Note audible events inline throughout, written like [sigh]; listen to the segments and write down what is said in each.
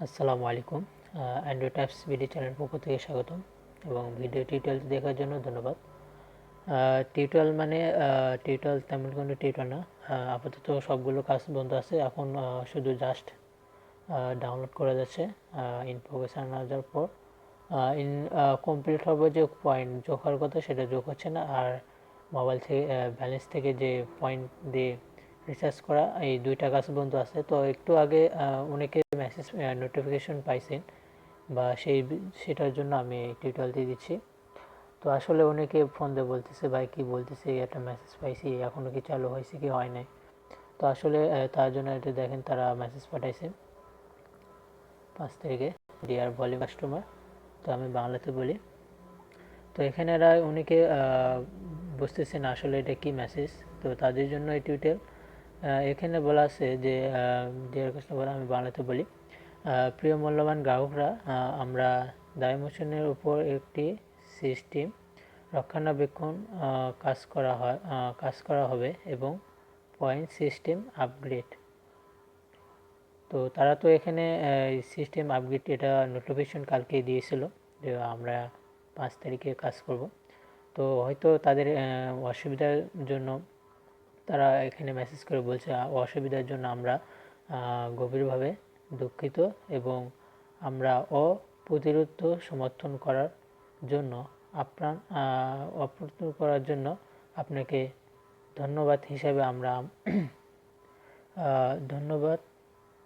আসসালামু আলাইকুম Android apps video channel পক্ষ থেকে স্বাগতম এবং ভিডিও টিউটোরিয়াল দেখার জন্য ধন্যবাদ। টিউটোরিয়াল মানে টিউটোরিয়াল তেমন কোনো টিউটোরিয়াল না। আপাতত সবগুলো কাজ বন্ধ আছে। এখন শুধু জাস্ট ডাউনলোড করা যাচ্ছে ইন প্রোগ্রেস আনার পর। ইন কমপ্লিট হবে যে পয়েন্ট যোগ হওয়ার কথা সেটা যোগ হচ্ছে না। আর মোবাইল থেকে ব্যালেন্স থেকে যে পয়েন্ট দিয়ে রিচার্জ করা এই দুইটা কাজ বন্ধ আছে। তো একটু আগে অনেকে মেসেজ নোটিফিকেশন পাইছেন বা সেই সেটার জন্য আমি টিউটোরিয়ালটি দিচ্ছি। তো আসলে অনেকে ফোন দিয়ে বলতেছে ভাই কি বলতেছে? একটা মেসেজ পাইছি এখনও কি চালু হয়েছে কি? হয় নাই। তো আসলে তার জন্য এটা দেখেন তারা মেসেজ পাঠাইছে। পাঁচ তারিখে ডিয়ার ভলিউম কাস্টমার তো আমি বাংলাতে বলি। তো এখানে এরা অনেকে আহ, বুঝতেছে না আসলে এটা কি মেসেজ তো তাদের জন্য এই টিউটোরিয়াল এখানে বলা আছে যে ডিয়ার কাস্টমার আমি বাংলাতে বলি প্রিয় মূল্যবান গ্রাহকরা আমরা দায় মোচনের উপর একটি সিস্টেম রক্ষণাবেক্ষণ কাজ করা হয় কাজ করা হবে এবং পয়েন্ট সিস্টেম আপগ্রেড তো তারা তো এখানে সিস্টেম আপগ্রেড এটা নোটিফিকেশন কালকে দিয়েছিল যে আমরা পাঁচ তারিখে কাজ করব। তো হয়তো তাদের অসুবিধার জন্য তারা এখানে মেসেজ করে বলছে, অসুবিধার জন্য আমরা গভীরভাবে দুঃখিত এবং আমরা অপ্রতিরোধ সমর্থন করার জন্য আপনার অপ্রতিরোধ করার জন্য আপনাকে ধন্যবাদ হিসাবে আমরা ধন্যবাদ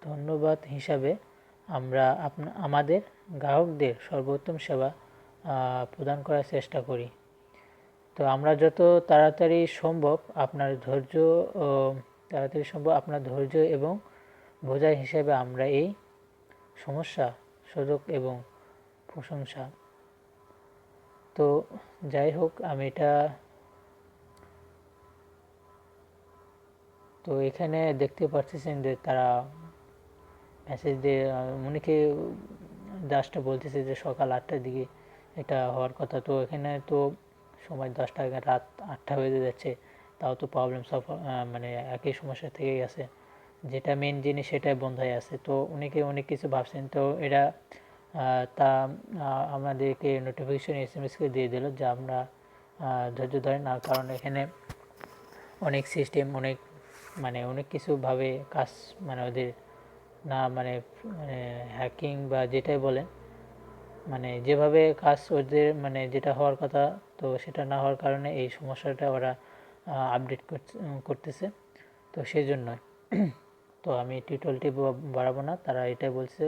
ধন্যবাদ হিসাবে আমরা আমাদের গ্রাহকদের সর্বোত্তম সেবা প্রদান করার চেষ্টা করি। তো আমরা যত তাড়াতাড়ি সম্ভব আপনার ধৈর্য তাড়াতাড়ি সম্ভব আপনার ধৈর্য এবং বোঝাই হিসেবে আমরা এই সমস্যা সুযোগ এবং প্রশংসা। তো যাই হোক, আমি এটা তো এখানে দেখতে পাচ্ছেন যে তারা মেসেজ দিয়ে অনেকে জাস্ট বলতেছে যে সকাল আটটার দিকে এটা হওয়ার কথা। তো এখানে তো সময় দশটা রাত আটটা বেজে যাচ্ছে তাও তো প্রবলেম সব মানে একই সমস্যা থেকে গেছে। যেটা মেন জিনিস সেটাই বন্ধ হয়ে আছে। তো অনেকে অনেক কিছু ভাবছেন তো আহ, তা আমাদেরকে নোটিফিকেশন এস এম এসকে দিয়ে দিল যে আমরা ধৈর্য ধরেন না কারণ এখানে অনেক সিস্টেম অনেক মানে অনেক কিছুভাবে কাজ মানে ওদের না মানে মানে হ্যাকিং বা যেটাই বলেন মানে যেভাবে কাজ ওদের মানে যেটা হওয়ার কথা তো সেটা না হওয়ার কারণে এই সমস্যাটা ওরা আপডেট করতেছে। তো সেই জন্যই [clears throat] তো আমি টিউটোরিয়ালটি বাড়াবো না। তারা এটাই বলছে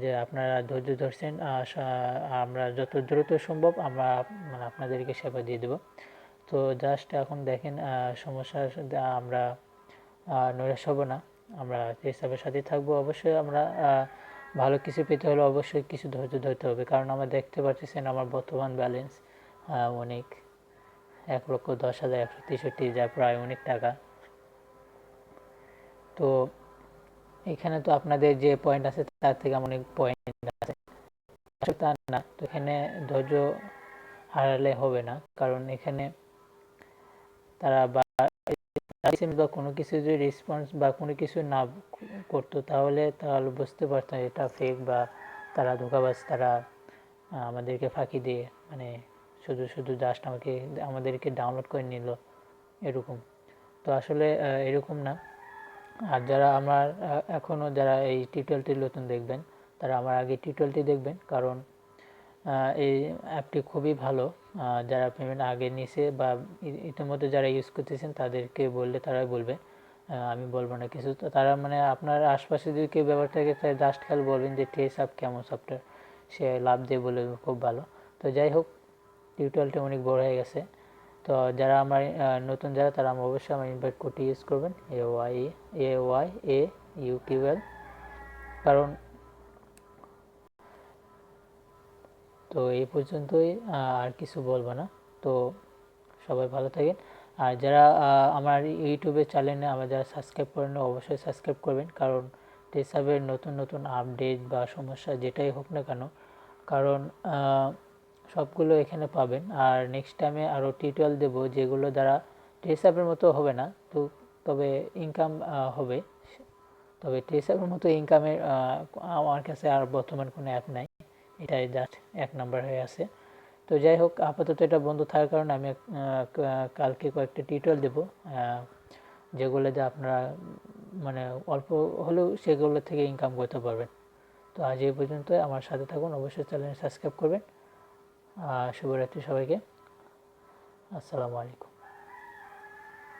যে, আপনারা ধৈর্য ধরছেন আমরা যত দ্রুত সম্ভব আমরা মানে আপনাদেরকে সেবা দিয়ে দেবো। তো জাস্ট এখন দেখেন সাথে আমরা নৈরাশ হব না। আমরা হিসাবের সাথে থাকব, অবশ্যই আমরা ভালো কিছু পেতে হলে অবশ্যই কিছু ধৈর্য ধরতে হবে। কারণ আমরা দেখতে পাচ্ছেন আমার বর্তমান ব্যালেন্স অনেক এক লক্ষ দশ হাজার একশো তেষট্টি, যা প্রায় অনেক টাকা। তো এখানে তো আপনাদের যে পয়েন্ট আছে, তার থেকে আমার অনেক পয়েন্ট আছে। তা না, তো এখানে ধৈর্য হারালে হবে না, কারণ এখানে তারা বা কোনো কিছু যদি রেসপন্স বা কোনো কিছু না করতো, তাহলে তাহলে বুঝতে পারতাম এটা ফেক বা তারা ধোকাবাজ, তারা আমাদেরকে ফাঁকি দিয়ে মানে শুধু শুধু জাস্ট আমাকে আমাদেরকে ডাউনলোড করে নিল, এরকম। তো আসলে এরকম না। আর যারা আমার এখনও যারা এই টিউটোরিয়ালটি নতুন দেখবেন, তারা আমার আগে টিউটোরিয়ালটি দেখবেন, কারণ এই অ্যাপটি খুবই ভালো। যারা পেমেন্ট আগে নিছে বা ইতিমধ্যে যারা ইউজ করতেছেন, তাদেরকে বললে তারাই বলবে। আমি বলব না কিছু। তো তারা মানে আপনার আশপাশে যদি কেউ ব্যাপার থাকে তাই জাস্ট খালি বলবেন যে টেস অ্যাপ কেমন সফটওয়্যার সে লাভ দিয়ে বলে খুব ভালো। তো যাই হোক টিউটোরিয়ালটা অনেক বড় হয়ে গেছে। তো যারা আমার নতুন যারা, তারা আমার অবশ্যই আমার ইনভাইট কোডটি ইউজ করবেন। A Y A Y A U QL কারণ তো এই পর্যন্তই আর কিছু বলব না। তো সবাই ভালো থাকেন। আর যারা আমার ইউটিউবের চ্যানেলে আমার যারা সাবস্ক্রাইব করেন, অবশ্যই সাবস্ক্রাইব করবেন। কারণ টেসাবের নতুন নতুন আপডেট বা সমস্যা যেটাই হোক না কেন, কারণ সবগুলো এখানে পাবেন। আর নেক্সট টাইমে আরও টিউটোরিয়াল দেবো, যেগুলো দ্বারা টেসাবের মতো হবে না, তো তবে ইনকাম হবে। তবে টেসাপের মতো ইনকামের আমার কাছে আর বর্তমান কোনো অ্যাপ নাই। এটাই জাস্ট এক নাম্বার হয়ে আছে। তো যাই হোক, আপাতত এটা বন্ধ থাকার কারণে আমি কালকে কয়েকটা টিউটোরিয়াল দেবো। যেগুলোতে আপনারা মানে অল্প হলেও সেগুলো থেকে ইনকাম করতে পারবেন। তো আজ এই পর্যন্ত আমার সাথে থাকুন। অবশ্যই চ্যানেল সাবস্ক্রাইব করবেন। শুভরাত্রি সবাইকে। আসসালামু আলাইকুম।